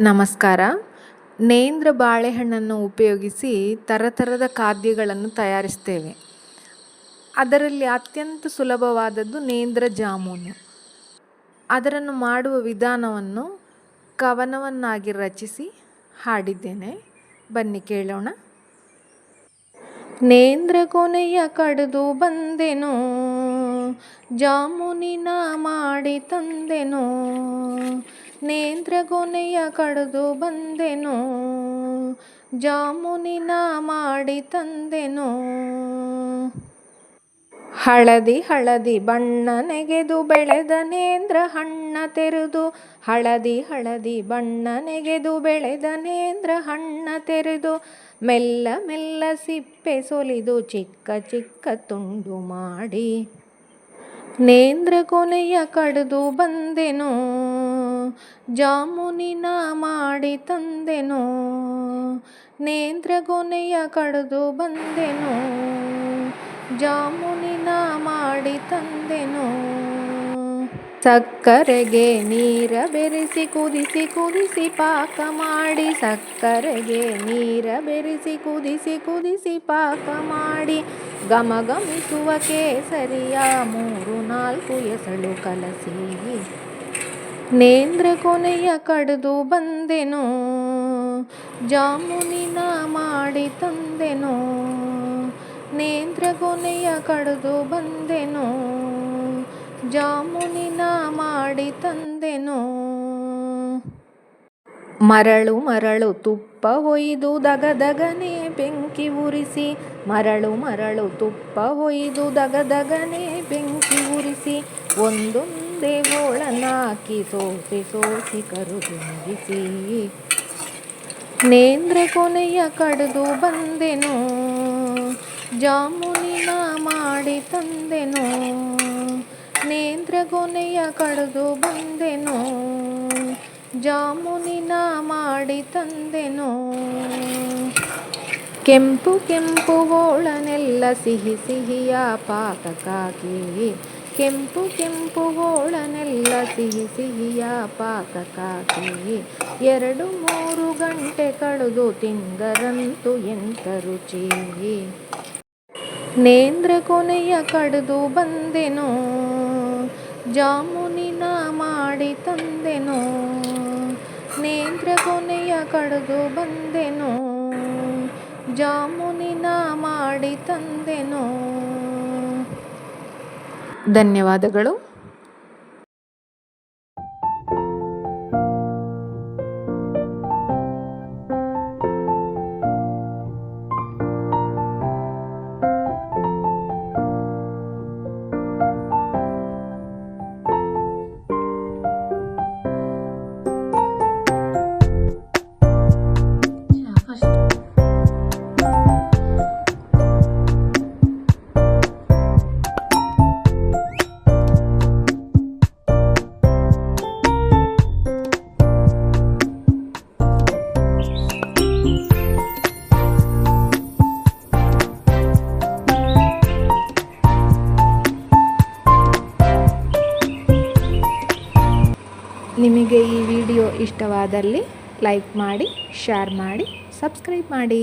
ನಮಸ್ಕಾರ. ನೇಂದ್ರ ಬಾಳೆಹಣ್ಣನ್ನು ಉಪಯೋಗಿಸಿ ತರತರದ ಖಾದ್ಯಗಳನ್ನು ತಯಾರಿಸ್ತೇವೆ. ಅದರಲ್ಲಿ ಅತ್ಯಂತ ಸುಲಭವಾದದ್ದು ನೇಂದ್ರ ಜಾಮೂನು. ಅದರನ್ನು ಮಾಡುವ ವಿಧಾನವನ್ನು ಕವನವನ್ನಾಗಿ ರಚಿಸಿ ಹಾಡಿದ್ದೇನೆ. ಬನ್ನಿ ಕೇಳೋಣ. ನೇಂದ್ರ ಕೊನೆಯ ಕಡಿದು ಬಂದೆನೋ, ಜಾಮೂನಿನ ಮಾಡಿ ತಂದೆನೋ ನೇಂದ್ರ ಗೊನೆಯ ಕಡಿದು ಬಂದೆನು, ಜಾಮೂನಿನ ಮಾಡಿ ತಂದೆನು. ಹಳದಿ ಹಳದಿ ಬಣ್ಣ ನೆಗೆದು ಬೆಳೆದ ನೇಂದ್ರ ಹಣ್ಣ ತೆರೆದು, ಹಳದಿ ಹಳದಿ ಬಣ್ಣ ನೆಗೆದು ಬೆಳೆದ ನೇಂದ್ರ ಹಣ್ಣ ತೆರೆದು, ಮೆಲ್ಲ ಮೆಲ್ಲ ಸಿಪ್ಪೆ ಸೊಲಿದು ಚಿಕ್ಕ ಚಿಕ್ಕ ತುಂಡು ಮಾಡಿ. ನೇಂದ್ರ ಕೊನೆಯ ಕಡಿದು ಬಂದೆನೋ, ಜಾಮೂನಿನ ಮಾಡಿ ತಂದೆನೋ, ನೇಂದ್ರ ಕೊನೆಯ ಕಡಿದು ಬಂದೆನೋ, ಜಾಮೂನಿನ ಮಾಡಿ ತಂದೆನೋ. ಸಕ್ಕರೆಗೆ ನೀರ ಬೆರೆಸಿ ಕುದಿಸಿ ಕುದಿಸಿ ಪಾಕ ಮಾಡಿ, ಸಕ್ಕರೆಗೆ ನೀರ ಬೆರೆಸಿ ಕುದಿಸಿ ಕುದಿಸಿ ಪಾಕ ಮಾಡಿ. ಘಮ ಘಮಿಸುವ ಕೇಸರಿಯ ಮೂರು ನಾಲ್ಕು ಎಸಳು ಕಲಸಿ. ನೇಂದ್ರ ಕೊನೆಯ ಕಡಿದು ಬಂದೆನೋ, ಜಾಮೂನಿನ ಮಾಡಿ ತಂದೆನೋ, ನೇಂದ್ರ ಕೊನೆಯ ಕಡಿದು ಬಂದೆನೋ, ಜಾಮೂನಿನ ಮಾಡಿ ತಂದೆನೋ. ಮರಳು ಮರಳು ತುಪ್ಪ ಹೊಯ್ದು ದಗದಗನೆ ಬೆಂಕಿ ಉರಿಸಿ. ಮರಳು ಮರಳು ತುಪ್ಪ ಹೊಯ್ದು ದಗದಗನೆ ಬೆಂಕಿ ಉರಿಸಿ. ಒಂದೊಂದೇ ಗೋಳನಾಕಿ ಸೋಸಿ ಸೋಸಿ ಕರುದುಂಬಿಸಿ ನೇಂದ್ರ ಕೊನೆಯ ಕಡಿದು ಬಂದೆನು, ಜಾಮೂನಿನ ಮಾಡಿ ತಂದೆನು. ನೇಂದ್ರ ಕೊನೆಯ ಕಡಿದು ಬಂದೆನೋ. ಜಾಮೂನಿನ ಮಾಡಿ ತಂದೆನೋ. ಕೆಂಪು ಕೆಂಪು ಹೋಳನೆಲ್ಲ ಸಿಹಿ ಸಿಹಿಯ ಪಾಕಕ್ಕಾಗಿ. ಕೆಂಪು ಕೆಂಪು ಹೋಳನೆಲ್ಲ ಸಿಹಿ ಸಿಹಿಯ ಪಾಕಕ್ಕಾಗಿ. ಎರಡು ಮೂರು ಗಂಟೆ ಕಳೆದು ತಿಂದರಂತೂ ಎಂತ ರುಚಿ. ನೇಂದ್ರ ಕೊನೆಯ ಕಡಿದು ಬಂದೆನೋ. ಜಾಮೂನಿನ ಮಾಡಿ ತಂದೆನೋ ನೇಂದ್ರ ಕೊನೆಯ ಕಡೆದು ಬಂದೆನು ಜಾಮೂನಿನ ಮಾಡಿ ತಂದೆನೋ. ಧನ್ಯವಾದಗಳು. ನಿಮಗೆ ಈ ವಿಡಿಯೋ ಇಷ್ಟವಾದಲ್ಲಿ ಲೈಕ್ ಮಾಡಿ ಶೇರ್ ಮಾಡಿ ಸಬ್ಸ್ಕ್ರೈಬ್ ಮಾಡಿ.